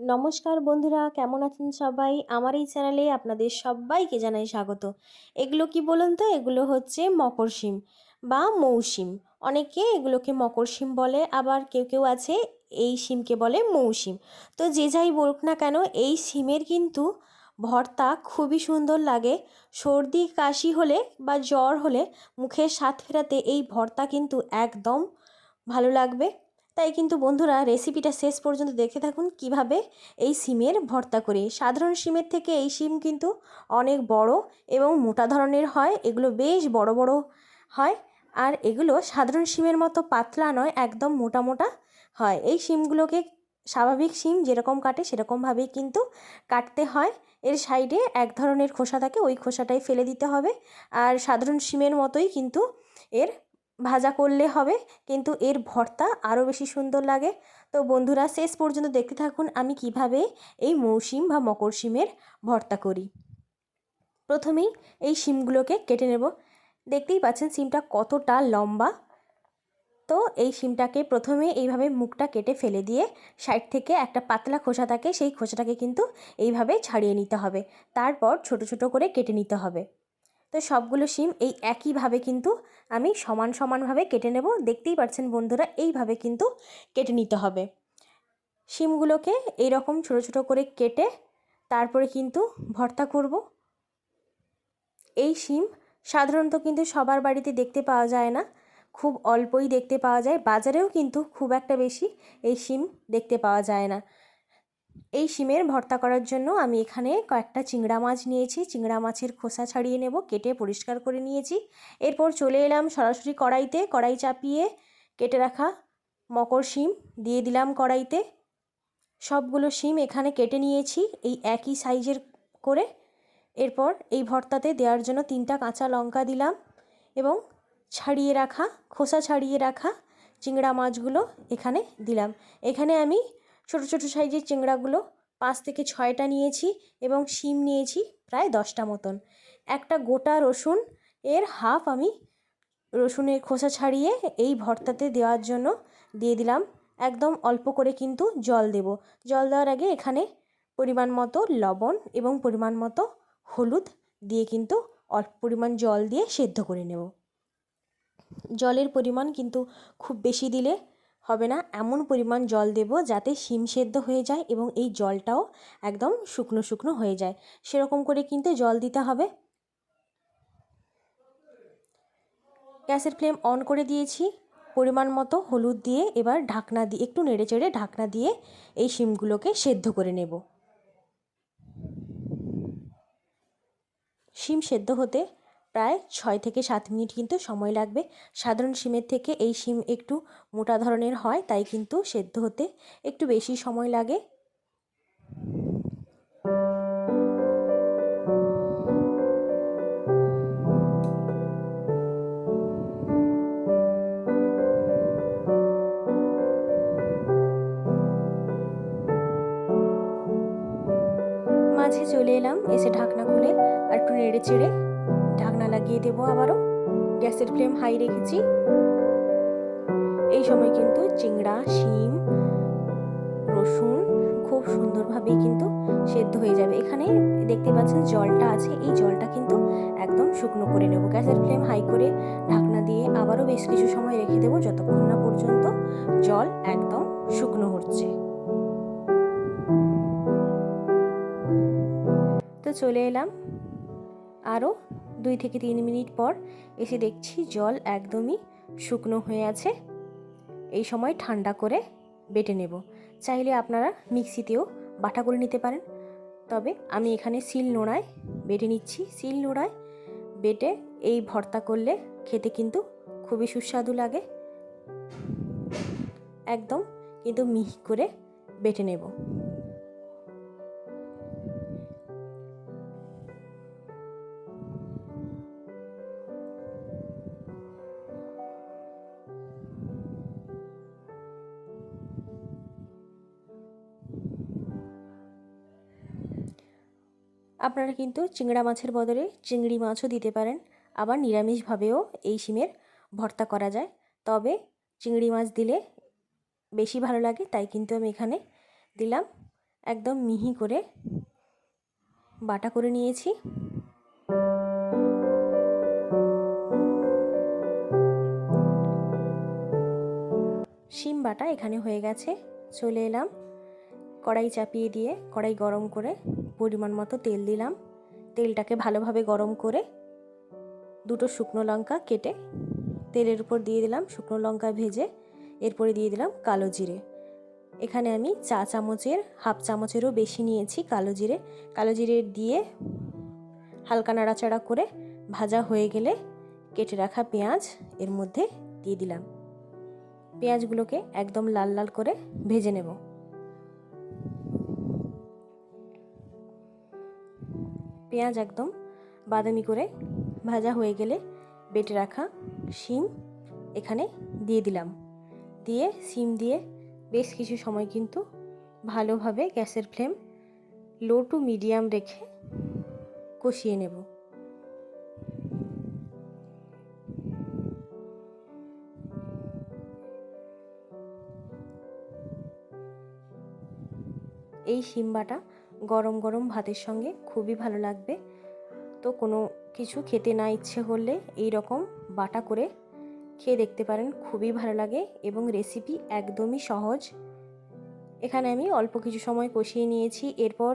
নমস্কার বন্ধুরা, কেমন আছেন সবাই? আমার এই চ্যানেলে আপনাদের সবাইকে জানাই স্বাগত। এগুলো কি বলুন তো? এগুলো হচ্ছে মকর শিম বা মৌসিম। অনেকে এগুলোকে মকর শিম বলে, আবার কেউ কেউ আছে এই শিমকে বলে মৌসিম। তো যে যাই বলুক না কেন, এই শিমের কিন্তু ভর্তা খুবই সুন্দর লাগে। সর্দি, কাশি হলে বা জ্বর হলে মুখের স্বাদ ফেরাতে এই ভর্তা কিন্তু একদম ভালো লাগবে। তাই কিন্তু বন্ধুরা রেসিপিটা শেষ পর্যন্ত দেখে থাকুন কীভাবে এই সিমের ভর্তা করি। সাধারণ সিমের থেকে এই সিম কিন্তু অনেক বড় এবং মোটা ধরনের হয়, এগুলো বেশ বড় বড় হয় আর এগুলো সাধারণ সিমের মতো পাতলা নয়, একদম মোটা মোটা হয়। এই সিমগুলোকে স্বাভাবিক সিম যেরকম কাটে সেরকমভাবেই কিন্তু কাটতে হয়। এর সাইডে এক ধরনের খোসা থাকে, ওই খোসাটাই ফেলে দিতে হবে। আর সাধারণ সিমের মতোই কিন্তু এর ভাজা করলে হবে, কিন্তু এর ভর্তা আরও বেশি সুন্দর লাগে। তো বন্ধুরা, শেষ পর্যন্ত দেখতে থাকুন আমি কীভাবে এই মৌসিম বা মকর শিমের ভর্তা করি। প্রথমেই এই শিমগুলোকে কেটে নেব। দেখতেই পাচ্ছেন সিমটা কতটা লম্বা। তো এই শিমটাকে প্রথমে এইভাবে মুখটা কেটে ফেলে দিয়ে সাইড থেকে একটা পাতলা খোসা থাকে, সেই খোসাটাকে কিন্তু এইভাবে ছাড়িয়ে নিতে হবে। তারপর ছোট ছোট করে কেটে নিতে হবে। তো সবগুলো শিম এই একইভাবে কিন্তু আমি সমান সমানভাবে কেটে নেব। দেখতেই পাচ্ছেন বন্ধুরা, এইভাবে কিন্তু কেটে নিতে হবে। শিমগুলোকে এইরকম ছোটো ছোটো করে কেটে তারপরে কিন্তু ভর্তা করব। এই শিম সাধারণত কিন্তু সবার বাড়িতে দেখতে পাওয়া যায় না, খুব অল্পই দেখতে পাওয়া যায়, বাজারেও কিন্তু খুব একটা বেশি এই শিম দেখতে পাওয়া যায় না। এই শিমের ভর্তা করার জন্য আমি এখানে কয়েকটা চিংড়া মাছ নিয়েছি। চিংড়া মাছের খোসা ছাড়িয়ে নেব, কেটে পরিষ্কার করে নিয়েছি। এরপর চলে এলাম সরাসরি কড়াইতে, কড়াই চাপিয়ে কেটে রাখা মকর শিম দিয়ে দিলাম কড়াইতে। সবগুলো শিম এখানে কেটে নিয়েছি, এই একই সাইজের করে। এরপর এই ভর্তাতে দেওয়ার জন্য তিনটা কাঁচা লঙ্কা দিলাম এবং ছাড়িয়ে রাখা, খোসা ছাড়িয়ে রাখা চিংড়া মাছগুলো এখানে দিলাম। এখানে আমি ছোট ছোট সাইজের চিংড়াগুলো পাঁচ থেকে ছয়টা নিয়েছি এবং শিম নিয়েছি প্রায় দশটা মতন। একটা গোটা রসুন এর হাফ আমি রসুনের খোসা ছাড়িয়ে এই ভর্তাতে দেওয়ার জন্য দিয়ে দিলাম। একদম অল্প করে কিন্তু জল দেব। জল দেওয়ার আগে এখানে পরিমাণ মতো লবণ এবং পরিমাণ মতো হলুদ দিয়ে কিন্তু অল্প পরিমাণ জল দিয়ে সেদ্ধ করে নেব। জলের পরিমাণ কিন্তু খুব বেশি দিলে হবে না। এমন পরিমাণ জল দেব যাতে শিম সেদ্ধ হয়ে যায় এবং এই জলটাও একদম শুকনো শুকনো হয়ে যায়। সেরকম করে কিন্তু জল দিতে হবে। গ্যাসের ফ্লেম অন করে দিয়েছি। পরিমাণ মতো হলুদ দিয়ে এবার ঢাকনা দিয়ে একটু নেড়ে চেড়ে ঢাকনা দিয়ে এই শিমগুলোকে সেদ্ধ করে নেব। শিম সেদ্ধ হতে প্রায় ছয় থেকে সাত মিনিট কিন্তু সময় লাগবে। সাধারণ শিমের থেকে এই শিম একটু মোটা ধরনের হয়, তাই কিন্তু সেদ্ধ হতে একটু বেশি সময় লাগে। মাঝে চলে এলাম, এসে ঢাকনা খুলে আর একটু নেড়ে চেড়ে ঢাকনা লাগিয়ে দেবো আবারও। গ্যাসের ফ্লেম হাই রেখেছি। এই সময় কিন্তু চিংড়া, শিম, রসুন খুব সুন্দরভাবেই কিন্তু সেদ্ধ হয়ে যাবে। এখানে দেখতে পাচ্ছেন জলটা আছে। এই জলটা কিন্তু একদম শুকনো করে নেব। গ্যাসের ফ্লেম হাই করে ঢাকনা দিয়ে আবারও বেশ কিছু সময় রেখে দেবো। যতক্ষণ না পর্যন্ত জল একদম শুকনো হচ্ছে। তো চলে এলাম। আরও দুই থেকে তিন মিনিট পর এসে দেখছি জল একদমই শুকনো হয়ে আছে। এই সময় ঠান্ডা করে বেটে নেব। চাইলে আপনারা মিক্সিতেও বাটা করে নিতে পারেন। তবে আমি এখানে শিল নোড়ায় বেটে নিচ্ছি। শিল নোড়ায় বেটে এই ভর্তা করলে খেতে কিন্তু খুবই সুস্বাদু লাগে। একদম কিন্তু মিহি করে বেটে নেব। আপনারা কিন্তু চিংড়া মাছের বদলে চিংড়ি মাছও দিতে পারেন। আবার নিরামিষভাবেও এই শিমের ভর্তা করা যায়। তবে চিংড়ি মাছ দিলে বেশি ভালো লাগে, তাই কিন্তু আমি এখানে দিলাম। একদম মিহি করে বাটা করে নিয়েছি। শিম বাটা এখানে হয়ে গেছে। চলে এলাম কড়াই চাপিয়ে দিয়ে, কড়াই গরম করে পরিমাণ মতো তেল দিলাম। তেলটাকে ভালোভাবে গরম করে দুটো শুকনো লঙ্কা কেটে তেলের উপর দিয়ে দিলাম শুকনো লঙ্কা ভেজে। এরপরে দিয়ে দিলাম কালো জিরে। এখানে আমি চা চামচের, হাফ চামচেরও বেশি নিয়েছি কালো জিরে। কালো জিরে দিয়ে হালকা নাড়াচাড়া করে ভাজা হয়ে গেলে কেটে রাখা পেঁয়াজ এর মধ্যে দিয়ে দিলাম। পেঁয়াজগুলোকে একদম লাল লাল করে ভেজে নেব। পেঁয়াজ একদম বাদামি করে ভাজা হয়ে গেলে বেটে রাখা শিম এখানে দিয়ে দিলাম। দিয়ে শিম দিয়ে বেশ কিছু সময় কিন্তু ভালোভাবে গ্যাসের ফ্লেম লো টু মিডিয়াম রেখে কষিয়ে নেব। এই শিম্বাটা গরম গরম ভাতের সঙ্গে খুবই ভালো লাগবে। তো কোনো কিছু খেতে না ইচ্ছে করলে এই রকম বাটা করে খেয়ে দেখতে পারেন, খুবই ভালো লাগে এবং রেসিপি একদমই সহজ। এখানে আমি অল্প কিছু সময় কষিয়ে নিয়েছি, এরপর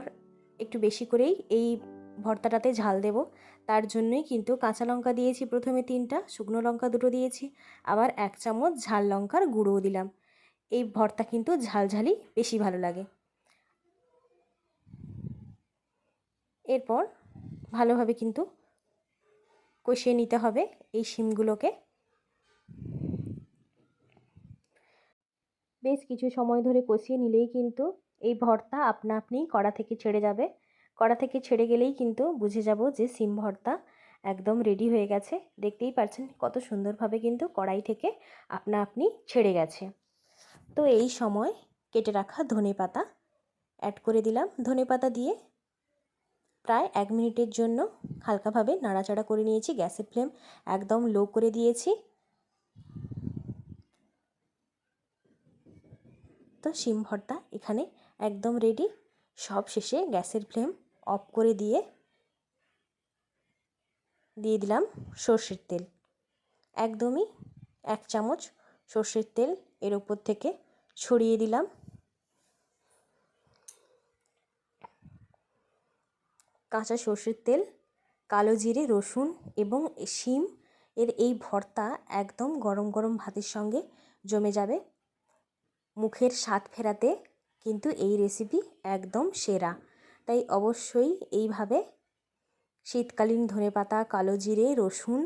একটু বেশি করেই এই ভর্তাটাতে ঝাল দেব। তার জন্যই কিন্তু কাঁচা লঙ্কা দিয়েছি প্রথমে তিনটা, শুকনো লঙ্কা দুটো দিয়েছি, আবার এক চামচ ঝাল লঙ্কার গুঁড়োও দিলাম। এই ভর্তা কিন্তু ঝালঝালি বেশি ভালো লাগে। এরপর ভালোভাবে কিন্তু কষিয়ে নিতে হবে এই শিমগুলোকে। বেশ কিছু সময় ধরে কষিয়ে নিলেই কিন্তু এই ভর্তা আপনা আপনি কড়া থেকে ছেড়ে যাবে। কড়া থেকে ছেড়ে গেলেই কিন্তু বুঝে যাব যে সিম ভর্তা একদম রেডি হয়ে গেছে। দেখতেই পাচ্ছেন কত সুন্দরভাবে কিন্তু কড়াই থেকে আপনা আপনি ছেড়ে গেছে। তো এই সময় কেটে রাখা ধনে পাতা অ্যাড করে দিলাম। ধনে পাতা দিয়ে প্রায় এক মিনিটের জন্য হালকাভাবে নাড়াচাড়া করে নিয়েছি, গ্যাসের ফ্লেম একদম লো করে দিয়েছি। তো শিম ভর্তা এখানে একদম রেডি সব শেষে গ্যাসের ফ্লেম অফ করে দিয়ে দিয়ে দিলাম সর্ষের তেল। একদমই এক চামচ সর্ষের তেল এর ওপর থেকে ছড়িয়ে দিলাম। কাঁচা সর্ষের তেল, কালো জিরে, রসুন এবং শিম। এর এই ভর্তা একদম গরম গরম ভাতের সঙ্গে জমে যাবে। মুখের স্বাদ ফেরাতে কিন্তু এই রেসিপি একদম সেরা। তাই অবশ্যই এইভাবে শীতকালীন ধনেপাতা, কালো জিরে, রসুন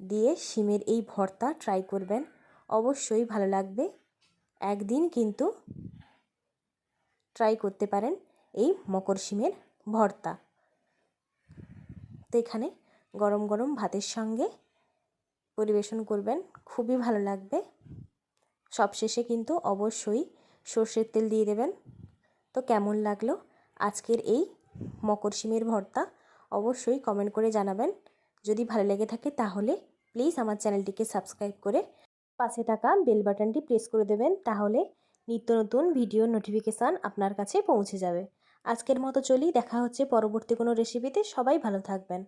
দিয়ে শিমের এই ভর্তা ট্রাই করবেন। অবশ্যই ভালো লাগবে। একদিন কিন্তু ট্রাই করতে পারেন এই মকর শিমের ভর্তা। তো এখানে গরম গরম ভাতের সঙ্গে পরিবেশন করবেন। খুবই ভালো লাগবে। সবশেষে কিন্তু অবশ্যই সর্ষের তেল দিয়ে দেবেন। তো কেমন লাগল আজকের এই মকর শিমের ভর্তা? অবশ্যই কমেন্ট করে জানাবেন। যদি ভালো লেগে থাকে তাহলে প্লিজ আমার চ্যানেলটিকে সাবস্ক্রাইব করে পাশে থাকা বেল বাটনটি প্রেস করে দেবেন। তাহলে নিত্য নতুন ভিডিও নোটিফিকেশান আপনার কাছে পৌঁছে যাবে। আজকের মতো চলি দেখা হচ্ছে পরবর্তী কোনো রেসিপিতে সবাই ভালো থাকবেন।